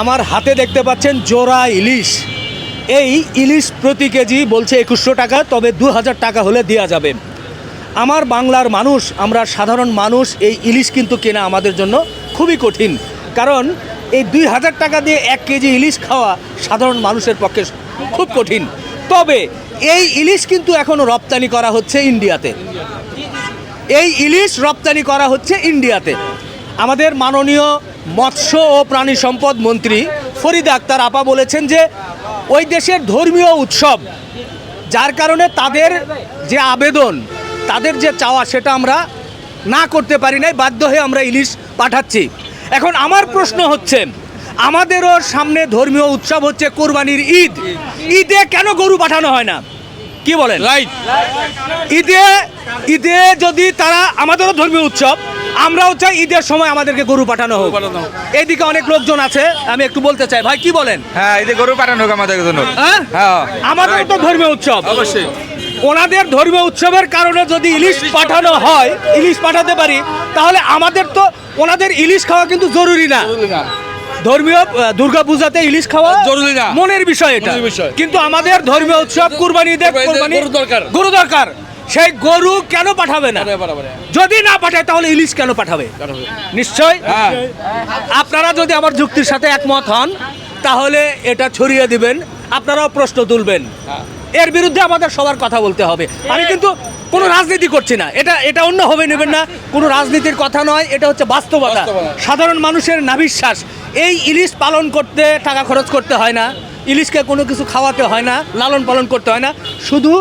আমার হাতে দেখতে পাচ্ছেন জোড়া ইলিশ। এই ইলিশ প্রতি কেজি বলছে একুশশো টাকা, তবে দু হাজার টাকা হলে দেওয়া যাবে। আমার বাংলার মানুষ, আমরা সাধারণ মানুষ, এই ইলিশ কিন্তু কেনা আমাদের জন্য খুবই কঠিন। কারণ এই দুই হাজার টাকা দিয়ে এক কেজি ইলিশ খাওয়া সাধারণ মানুষের পক্ষে খুব কঠিন। তবে এই ইলিশ কিন্তু এখনও রপ্তানি করা হচ্ছে ইন্ডিয়াতে। এই ইলিশ রপ্তানি করা হচ্ছে ইন্ডিয়াতে। আমাদের মাননীয় মৎস্য ও প্রাণী সম্পদ মন্ত্রী ফরিদ আক্তার আপা বলেছেন যে ওই দেশের ধর্মীয় উৎসব যার কারণে তাদের যে আবেদন তাদের যে চাওয়া সেটা আমরা না করতে পারি নাই বাধ্য হয়ে আমরা ইলিশ পাঠাচ্ছি। এখন আমার প্রশ্ন হচ্ছে আমাদেরও সামনে ধর্মীয় উৎসব হচ্ছে কোরবানির ঈদ। ঈদে কেন গরু পাঠানো হয় না? কি বলেন? রাইট ঈদে ঈদে যদি তারা আমাদেরও ধর্মীয় উৎসব আমরাও চাই ঈদের সময় আমাদেরকে গরু পাঠানো হোক। এইদিকে অনেক লোকজন আছে আমি একটু বলতে চাই। ভাই কি বলেন? হ্যাঁ এই যে গরু পাঠানো হোক আমাদের জন্য। হ্যাঁ? হ্যাঁ। আমাদের তো ধর্মীয় উৎসব। অবশ্যই। ওনাদের ধর্মীয় উৎসবের কারণে যদি ইলিশ পাঠানো হয় ইলিশ পাঠাতে পারি তাহলে আমাদের তো ওনাদের ইলিশ খাওয়া কিন্তু জরুরি না। ধর্মীয় দুর্গা পূজাতে ইলিশ খাওয়া জরুরি না। মনের বিষয় এটা। বিষয়। কিন্তু আমাদের ধর্মীয় উৎসব কুরবানি ঈদে কুরবানি ঈদে কুরবানি গরু দরকার। গরু দরকার। সেই গরু কেন পাঠাবে না? যদি না পাঠায় তাহলে ইলিশ কেন পাঠাবে? নিশ্চয়? হ্যাঁ। আপনারা যদি আমার যুক্তির সাথে একমত হন তাহলে এটা ছড়িয়ে দিবেন আপনারাও প্রশ্ন তুলবেন। এর বিরুদ্ধে আমাদের সবার কথা বলতে হবে। আমি কিন্তু কোনো রাজনীতি করছি না। এটা এটা অন্য হবে নেবেন না। কোনো রাজনীতির কথা নয় এটা হচ্ছে বাস্তবতা। বাস্তবতা। সাধারণ মানুষের নাবিশ্বাস। এই ইলিশ পালন করতে টাকা খরচ করতে হয় না। ইলিশকে কোনো কিছু খাওয়াতে হয় না লালন পালন করতে হয় না শুধু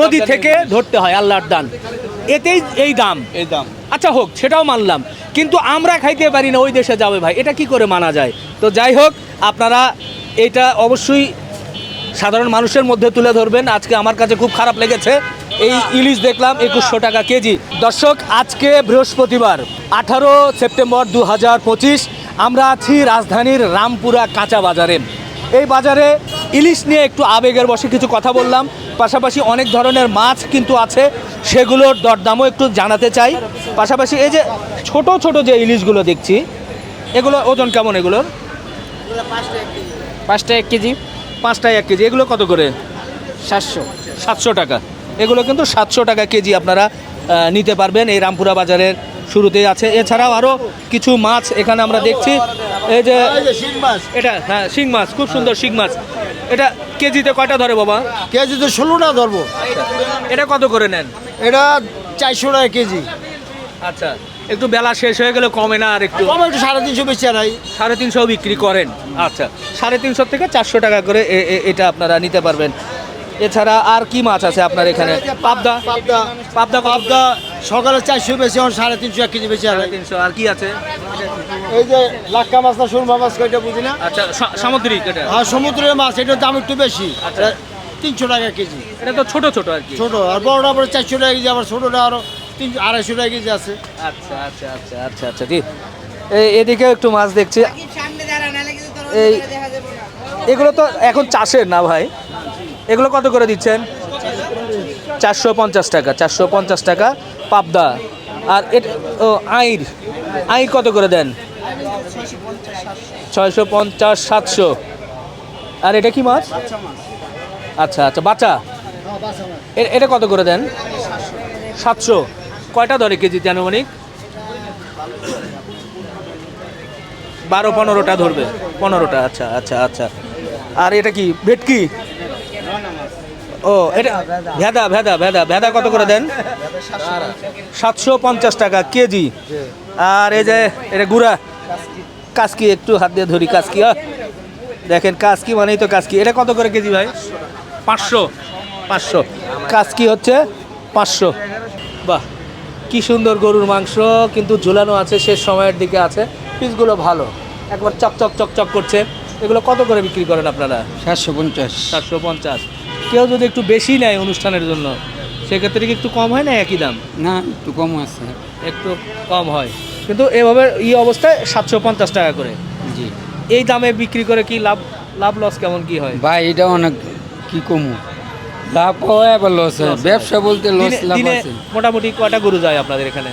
নদী থেকে ধরতে হয় আল্লাহর দান। এতেই এই দাম। এই দাম। আচ্ছা হোক সেটাও মানলাম। কিন্তু আমরা খাইতে পারি না ওই দেশে যাবে ভাই। এটা কি করে মানা যায়? তো যাই হোক আপনারা এটা অবশ্যই সাধারণ মানুষের মধ্যে তুলে ধরবেন। আজকে আমার কাছে খুব খারাপ লেগেছে। এই ইলিশ দেখলাম একুশশো টাকা কেজি। দর্শক আজকে বৃহস্পতিবার আঠারো সেপ্টেম্বর দু হাজার পঁচিশ আমরা আছি রাজধানীর রামপুরা কাঁচা বাজারে। এই বাজারে ইলিশ নিয়ে একটু আবেগের বসে কিছু কথা বললাম। পাশাপাশি অনেক ধরনের মাছ কিন্তু আছে সেগুলোর দরদামও একটু জানাতে চাই। পাশাপাশি এই যে ছোট ছোট যে ইলিশগুলো দেখছি এগুলো ওজন কেমন এগুলোর? পাঁচটা এক কেজি। পাঁচটায় এক কেজি এগুলো কত করে? সাতশো। সাতশো টাকা। এগুলো কিন্তু সাতশো টাকা কেজি আপনারা নিতে পারবেন এই রামপুরা বাজারের শুরুতেই আছে। এছাড়াও আরও কিছু মাছ এখানে আমরা দেখছি। এই যে এটা হ্যাঁ শিং মাছ খুব সুন্দর শিং মাছ। এটা কেজিতে কয়টা ধরে বাবা? কেজি তো ষোলোটা ধরবো। এটা কত করে নেন? এটা চারশো টাকা কেজি। আচ্ছা একটু বেলা শেষ হয়ে গেলে কমে না আর একটু? কম একটু সাড়ে তিনশো বেশি নাই সাড়ে তিনশো বিক্রি করেন। আচ্ছা সাড়ে তিনশো থেকে চারশো টাকা করে এটা আপনারা নিতে পারবেন। এছাড়া আর কি মাছ আছে আপনার এখানে? পাবদা। পাবদা। পাবদা পাবদা সকালে চারশো বেশি এখন সাড়ে তিনশো এক কেজি বেশি সাড়ে আড়াই তিনশো। আর কি আছে? এই যে লাক্কা মাছ না সুরমা মাছ কয়টা বুঝি না? আচ্ছা সামুদ্রিক এটা? আর সমুদ্রের মাছ এটার দাম একটু বেশি। আচ্ছা। তিনশো টাকা কেজি। এটা তো ছোট ছোট আর কি। ছোট আর বড়টা পরে চারশো টাকা কেজি আবার ছোটটা আরও তিন আড়াইশো টাকা কেজি আছে। আচ্ছা আচ্ছা আচ্ছা আচ্ছা আচ্ছা জি এই এদিকেও একটু মাছ দেখছি। এই এগুলো তো এখন চাষের না ভাই? এগুলো কত করে দিচ্ছেন? চারশো পঞ্চাশ টাকা, চারশো পঞ্চাশ টাকা পাবদা। আর এটা, ও, আইর আইর কত করে দেন? ছয়শো পঞ্চাশ সাতশো। আর এটা কি মাছ? আচ্ছা আচ্ছা বাচ্চা? এটা কত করে দেন? সাতশো। কয়টা ধরে কেজি আনুমানিক? বারো, পনেরোটা ধরবে। পনেরোটা আচ্ছা আচ্ছা আচ্ছা। আর এটা কি, ভেটকি? ও এটা ভেদা ভেদা ভেদা ভেদা কত করে দেন? সাতশো পঞ্চাশ টাকা কেজি। আর এই যে এটা গুড়া। কাসকি একটু হাত দিয়ে ধরি কাসকি। দেখেন কাসকি মানেই তো কাসকি। এটা কত করে কেজি ভাই? পাঁচশো। পাঁচশো। কাসকি হচ্ছে পাঁচশো। বাহ কি সুন্দর গরুর মাংস কিন্তু ঝুলানো আছে শেষ সময়ের দিকে আছে। পিসগুলো ভালো। একবার চকচক চকচক করছে। এগুলো কত করে বিক্রি করেন আপনারা? সাতশো পঞ্চাশ। সাতশো পঞ্চাশ। কেউ যদি একটু বেশি নেয় অনুষ্ঠানের জন্য সেক্ষেত্রে কি একটু কম হয় না একই দাম? না একটু কম আছে। একটু কম হয়। কিন্তু এভাবে এই অবস্থায় সাতশো পঞ্চাশ টাকা করে। জি। এই দামে বিক্রি করে কি লাভ লাভ লস কেমন কি হয়? ভাই এটা অনেক কি কমু? লাভ হয় আবার লস হয়। ব্যবসা বলতে লস লাভ দিনে আছে। মোটামুটি কয়টা গরু যায় আপনাদের এখানে?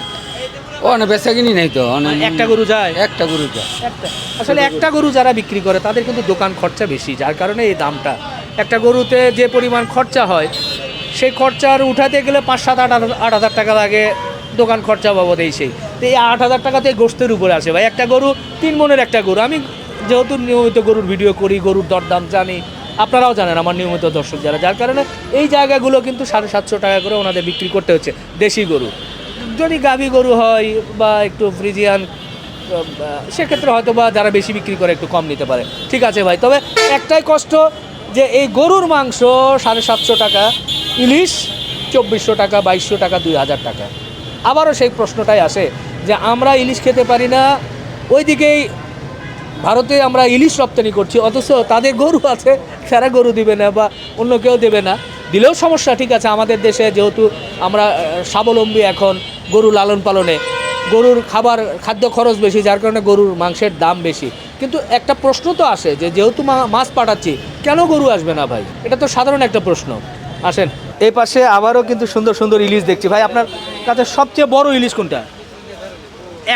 ও না বেচা কিনি নাই তো। অনেক একটা গরু যায়? একটা গরু যায়। একটা আসলে একটা গরু যারা বিক্রি করে তাদের কিন্তু দোকান খরচা বেশি যার কারণে এই দামটা একটা গরুতে যে পরিমাণ খরচা হয়, সেই খরচার উঠাতে গেলে পাঁচ, সাত, আট আট হাজার টাকা লাগে দোকান খরচা বাবদ এই সেই। তো এই আট হাজার টাকাতে গোস্তের উপরে আসে ভাই। একটা গরু, তিন মনের একটা গরু। আমি যেহেতু নিয়মিত গরুর ভিডিও করি, গরুর দরদাম জানি, আপনারাও জানেন আমার নিয়মিত দর্শক যারা, যার কারণে এই জায়গাগুলো কিন্তু সাড়ে সাতশো টাকা করে ওনাদের বিক্রি করতে হচ্ছে দেশি গরু। যদি গাভী গরু হয় বা একটু ফ্রিজিয়ান সেক্ষেত্রে হয়তো বা যারা বেশি বিক্রি করে একটু কম নিতে পারে। ঠিক আছে ভাই, তবে একটাই কষ্ট যে এই গরুর মাংস সাড়ে সাতশো টাকা, ইলিশ চব্বিশশো টাকা, বাইশশো টাকা, দুই হাজার টাকা। আবারও সেই প্রশ্নটাই আসে যে আমরা ইলিশ খেতে পারি না, ওইদিকেই ভারতে আমরা ইলিশ রপ্তানি করছি, অথচ তাদের গরু আছে, তারা গরু দিবে না বা অন্য কেউ দেবে না। দিলেও সমস্যা, ঠিক আছে, আমাদের দেশে যেহেতু আমরা স্বাবলম্বী এখন গরু লালন পালনে। গরুর খাবার, খাদ্য খরচ বেশি, যার কারণে গরুর মাংসের দাম বেশি। কিন্তু একটা প্রশ্ন তো আসে যে যেহেতু মাছ পাঠাচ্ছি কেন গরু আসবে না ভাই? এটা তো সাধারণ একটা প্রশ্ন। আসেন। এই পাশে আবারও কিন্তু সুন্দর সুন্দর ইলিশ দেখছি। ভাই আপনার কাছে সবচেয়ে বড় ইলিশ কোনটা?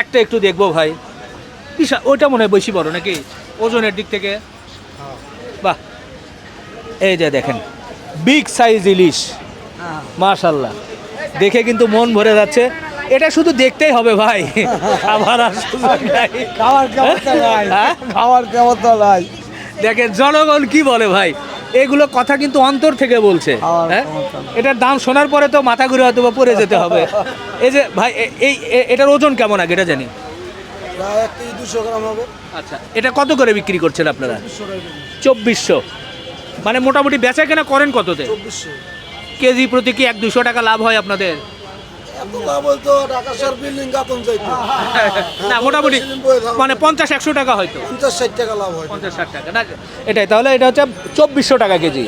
একটা একটু দেখব ভাই। বিশাল ওইটা মনে হয় বেশি বড় নাকি? ওজনের দিক থেকে? বাহ। এই যে দেখেন বিগ সাইজ ইলিশ। মাশাল্লাহ। দেখে কিন্তু মন ভরে যাচ্ছে। এটা শুধু দেখতেই হবে ভাই। আবার আর সুযোগ নাই। খাওয়ার ক্ষমতা নাই? খাওয়ার ক্ষমতা নাই দেখেন জনগণ কি বলে ভাই? এগুলো কথা কিন্তু অন্তর থেকে বলছে। হ্যাঁ? এটার দাম শোনার পরে তো মাথা ঘুরে হয়তো পড়ে যেতে হবে। এই যে ভাই এই এটার ওজন কেমন আগে এটা জানি। দুশো গ্রাম হবে। আচ্ছা এটা কত করে বিক্রি করছেন আপনারা? চব্বিশশো মানে মোটামুটি বেচা কেনা করেন কততে? কেজি প্রতি কি এক দুশো টাকা লাভ হয় আপনাদের? না মোটামুটি মানে পঞ্চাশ একশো টাকা হয়তো। পঞ্চাশ ষাট টাকা লাভ হয়। পঞ্চাশ ষাট টাকা। না এটাই। তাহলে এটা হচ্ছে চব্বিশশো টাকা কেজি।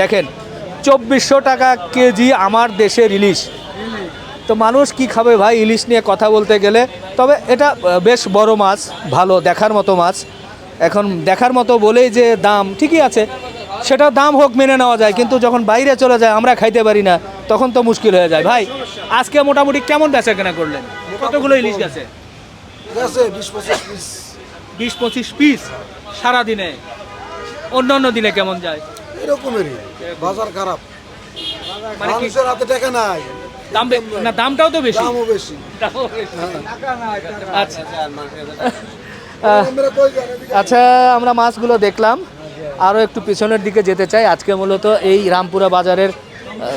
দেখেন চব্বিশশো টাকা কেজি আমার দেশের ইলিশ। তো মানুষ কি খাবে ভাই ইলিশ নিয়ে কথা বলতে গেলে? তবে এটা বেশ বড় মাছ ভালো দেখার মতো মাছ। এখন দেখার মতো বলেই যে দাম ঠিকই আছে। সেটা দাম হোক মেনে নেওয়া যায়। কিন্তু যখন বাইরে চলে যায় আমরা খাইতে পারি না। তখন তো মুশকিল হয়ে যায়। ভাই আজকে মোটামুটি কেমন বেচা কেনা করলেন? কতগুলো ইলিশ গেছে? বিশ পঁচিশ পিস। সারাদিনে অন্য অন্য দিনে কেমন যায়? এরকমেরই বাজার খারাপ। মানে মানুষের হাতে টাকা নাই। দাম না দামটাও তো বেশি। দামও বেশি। আচ্ছা। আমরা আচ্ছা আমরা মাছগুলো দেখলাম। আরও একটু পিছনের দিকে যেতে চাই। আজকে মূলত এই রামপুরা বাজারের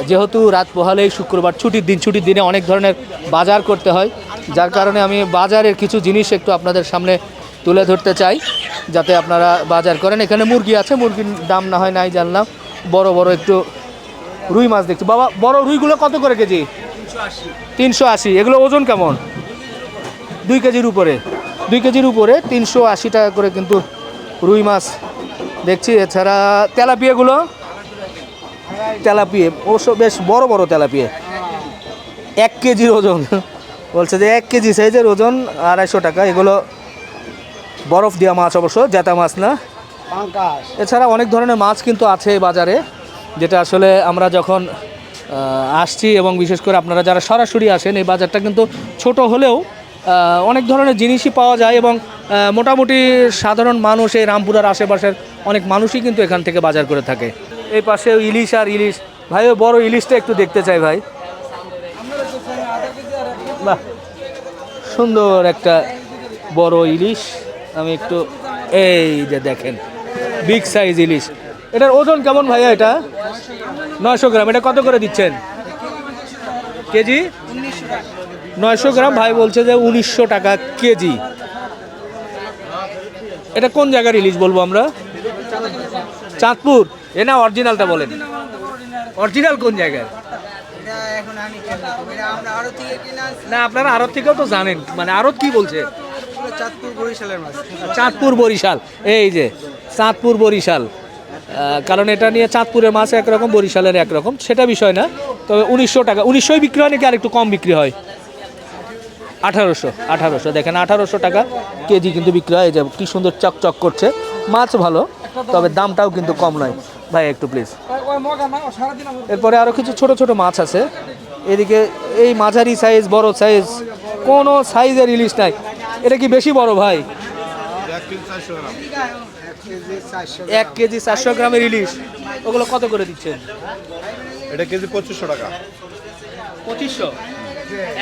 যেহেতু রাত পোহালেই শুক্রবার ছুটির দিন, ছুটির দিনে অনেক ধরনের বাজার করতে হয়। যার কারণে আমি বাজারের কিছু জিনিস একটু আপনাদের সামনে তুলে ধরতে চাই, যাতে আপনারা বাজার করেন। এখানে মুরগি আছে, মুরগির দাম না হয় নাই জানলাম। বড় বড় একটু রুই মাছ দেখছি। বাবা, বড় রুইগুলো কত করে কেজি? তিনশো আশি। এগুলো ওজন কেমন? দুই কেজির উপরে। দুই কেজির উপরে তিনশো আশি টাকা করে কিন্তু রুই মাছ দেখছি। এছাড়া তেলাপিয়াগুলো তেলাপিয়ে অবশ্য বেশ বড় বড় তেলাপিয়ে। এক কেজির ওজন। বলছে যে এক কেজি সাইজের ওজন আড়াইশো টাকা। এগুলো বরফ দেওয়া মাছ অবশ্য জেতা মাছ না? এছাড়া অনেক ধরনের মাছ কিন্তু আছে এই বাজারে যেটা আসলে আমরা যখন আসছি এবং বিশেষ করে আপনারা যারা সরাসরি আসেন এই বাজারটা কিন্তু ছোট হলেও অনেক ধরনের জিনিসই পাওয়া যায় এবং মোটামুটি সাধারণ মানুষ এই রামপুরার আশেপাশের অনেক মানুষই কিন্তু এখান থেকে বাজার করে থাকে। এই পাশে ইলিশ আর ইলিশ। ভাই ওই বড় ইলিশটা একটু দেখতে চাই ভাই। সুন্দর একটা বড় ইলিশ। আমি একটু, এই যে দেখেন বিগ সাইজ ইলিশ। এটার ওজন কেমন ভাইয়া এটা? নয়শো গ্রাম। এটা কত করে দিচ্ছেন? কেজি? নয়শো গ্রাম। ভাই বলছে যে উনিশশো টাকা কেজি। এটা কোন জায়গার ইলিশ বলব আমরা? চাঁদপুর। এ না অরিজিনালটা বলেন। অরিজিনাল কোন জায়গার না, আপনারা আরত থেকেও তো জানেন। মানে আরত কি বলছে? চাঁদপুর বরিশাল। এই যে, চাঁদপুর বরিশাল। কারণ এটা নিয়ে চাঁদপুরের মাছ একরকম, বরিশালের একরকম, সেটা বিষয় না। তবে উনিশশো টাকা, উনিশশোই বিক্রি হয় নাকি আর একটু কম বিক্রি হয়? আঠারোশো আঠারোশো। দেখেন, আঠারোশো টাকা কেজি কিন্তু বিক্রি হয়। এই যে, কি সুন্দর চকচক করছে। মাছ ভালো, তবে দামটাও কিন্তু কম নয়। ভাই একটু প্লিজ এরপরে আরও কিছু ছোট ছোট মাছ আছে। এদিকে এই মাঝারি সাইজ বড় সাইজ কোনো সাইজের ইলিশ নাই। এটা কি বেশি বড় ভাই? এক কেজি চারশো গ্রামের ইলিশ। ওগুলো কত করে দিচ্ছেন? এটা কেজি পঁচিশশো টাকা। পঁচিশশো?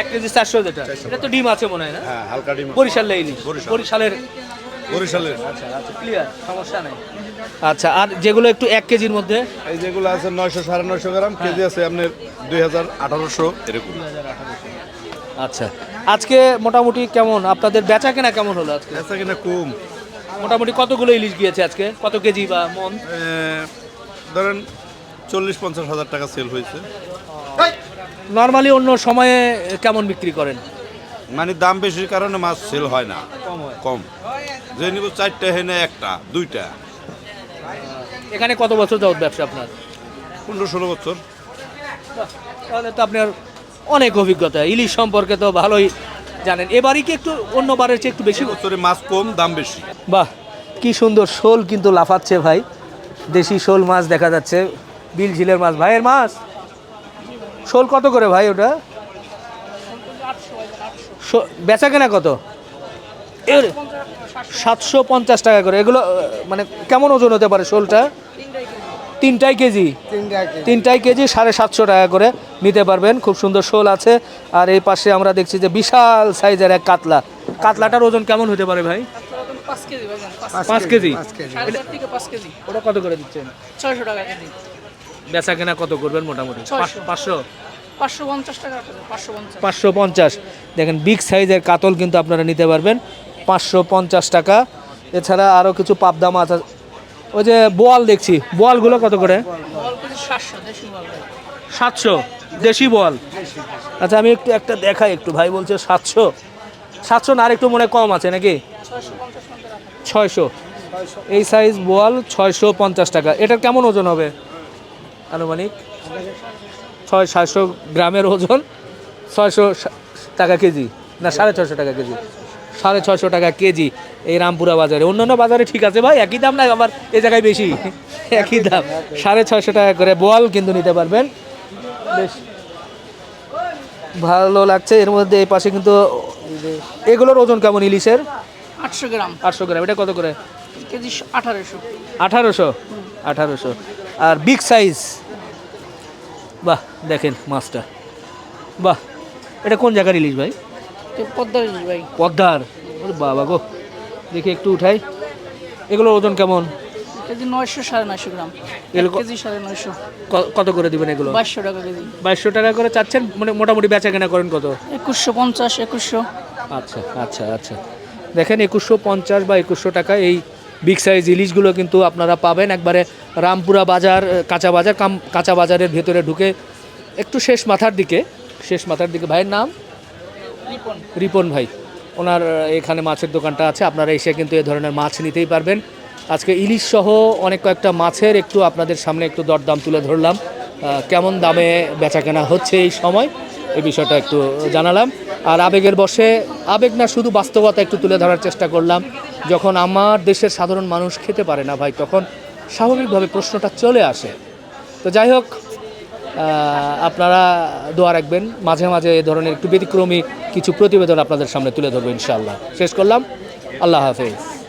এক কেজি চারশো যেটা। এটা তো ডিম আছে মনে হয় না? হ্যাঁ হালকা ডিম বরিশালের ইলিশ। বরিশালের বরিশালের। আচ্ছা আচ্ছা ক্লিয়ার সমস্যা নেই। আচ্ছা আর যেগুলো একটু এক কেজির মধ্যে? এই যেগুলো আছে নয়শো সাড়ে নয়শো গ্রাম কেজি আছে আপনার দুই হাজার আঠারোশো এরকম। আচ্ছা আজকে মোটামুটি কেমন? আপনাদের বেচা কেনা কেমন হলো আজকে? বেচা কিনা কম। মোটামুটি কতগুলো ইলিশ গিয়েছে আজকে? কত কেজি বা মন? ধরেন চল্লিশ পঞ্চাশ হাজার টাকা সেল হয়েছে। নর্মালি অন্য সময়ে কেমন বিক্রি করেন? মানে দাম বেশির কারণে মাছ সেল হয় না। কম কম। যে নিব চারটা হেনে একটা দুইটা। এখানে কত বছর যাবত ব্যবসা আপনার? পনেরো ষোলো বছর। তাহলে তো আপনার অনেক অভিজ্ঞতা। ইলিশ সম্পর্কে তো ভালোই জানেন। এবারই কি একটু অন্যবারের চেয়ে একটু বেশি? বছরে মাছ কম দাম বেশি। বাহ কি সুন্দর শোল কিন্তু লাফাচ্ছে ভাই। দেশি শোল মাছ দেখা যাচ্ছে বিল ঝিলের মাছ। ভাইয়ের মাছ? শোল কত করে ভাই ওটা? বেচা কেনা কত? এর সাতশো পঞ্চাশ টাকা করে। এগুলো মানে কেমন ওজন হতে পারে শোলটা? তিনটাই কেজি। তিনটাই কেজি। সাড়ে সাতশো টাকা করে নিতে পারবেন। খুব সুন্দর শোল আছে। আর এই পাশে আমরা দেখছি যে বিশাল সাইজের এক কাতলা। কাতলাটার ওজন কেমন হতে পারে ভাই? পাঁচ কেজি ওটা কত করে দিচ্ছেন? ছয়শো টাকা কেজি। বেচা কেনা কত করবেন মোটামুটি। পাঁচশো? পাঁচশো পঞ্চাশ টাকা পাঁচশো পাঁচশো পঞ্চাশ। দেখেন বিগ সাইজের কাতল কিন্তু আপনারা নিতে পারবেন। পাঁচশো পঞ্চাশ টাকা। এছাড়া আরও কিছু পাবদা মাছ আছে। ওই যে বোয়াল দেখছি। বোয়ালগুলো কত করে? সাতশো। দেশি বোয়াল। আচ্ছা আমি একটু একটা দেখাই একটু। ভাই বলছে সাতশো। সাতশো না, আর একটু মনে কম আছে নাকি? ছয়শো। এই সাইজ বোয়াল ছয়শো পঞ্চাশ টাকা। এটার কেমন ওজন হবে? আনুমানিক? ছয়, সাতশো গ্রামের ওজন। ছয়শো টাকা কেজি। না, সাড়ে ছয়শো টাকা কেজি। সাড়ে ছয়শো টাকা কেজি এই রামপুরা বাজারে। অন্যান্য বাজারে ঠিক আছে ভাই একই দাম না আবার এ জায়গায় বেশি। একই দাম। সাড়ে ছয়শো টাকা করে বল কিন্তু নিতে পারবেন। বেশ। ভালো লাগছে এর মধ্যে এই পাশে কিন্তু এগুলোর ওজন কেমন ইলিশের? আটশো গ্রাম। আটশো গ্রাম। এটা কত করে? কেজি আঠারোশো। আঠারোশো? আঠারোশো। আর বিগ সাইজ? বাহ দেখেন মাছটা। বাহ এটা কোন জায়গার ইলিশ ভাই? পদ্মার ইলিশ ভাই। পদ্মার? ওরে বাবা গো। দেখি একটু উঠাই। এগুলোর ওজন কেমন? কেজি নয়শো সাড়ে নয়শো গ্রাম। কেজি সাড়ে নয়শো। কত করে দিবেন এগুলো? বাইশশো টাকা কেজি। বাইশশো টাকা করে চাচ্ছেন? মানে মোটামুটি বেচা কেনা করেন কত? একুশশো পঞ্চাশ একুশশো। আচ্ছা আচ্ছা আচ্ছা। দেখেন একুশশো পঞ্চাশ বা একুশশো টাকা এই বিগ সাইজ ইলিশগুলো কিন্তু আপনারা পাবেন। একবারে রামপুরা বাজার কাঁচা বাজার কাম কাঁচা বাজারের ভেতরে ঢুকে একটু শেষ মাথার দিকে শেষ মাথার দিকে। ভাইয়ের নাম? রিপন। ভাই, ওনার এখানে মাছের দোকানটা আছে, আপনারা এসে কিন্তু এ ধরনের মাছ নিতেই পারবেন। আজকে ইলিশ সহ অনেক কয়েকটা মাছের একটু আপনাদের সামনে একটু দরদাম তুলে ধরলাম। কেমন দামে বেচা কেনা হচ্ছে এই সময় এই বিষয়টা একটু জানালাম। আর আবেগের বসে আবেগ না, শুধু বাস্তবতা একটু তুলে ধরার চেষ্টা করলাম। যখন আমার দেশের সাধারণ মানুষ খেতে পারে না ভাই, তখন স্বাভাবিকভাবে প্রশ্নটা চলে আসে। তো যাই হোক আপনারা দোয়া রাখবেন। মাঝে মাঝে এ ধরনের একটু ব্যতিক্রমী কিছু প্রতিবেদন আপনাদের সামনে তুলে ধরবো ইনশাআল্লাহ। শেষ করলাম। আল্লাহ হাফেজ।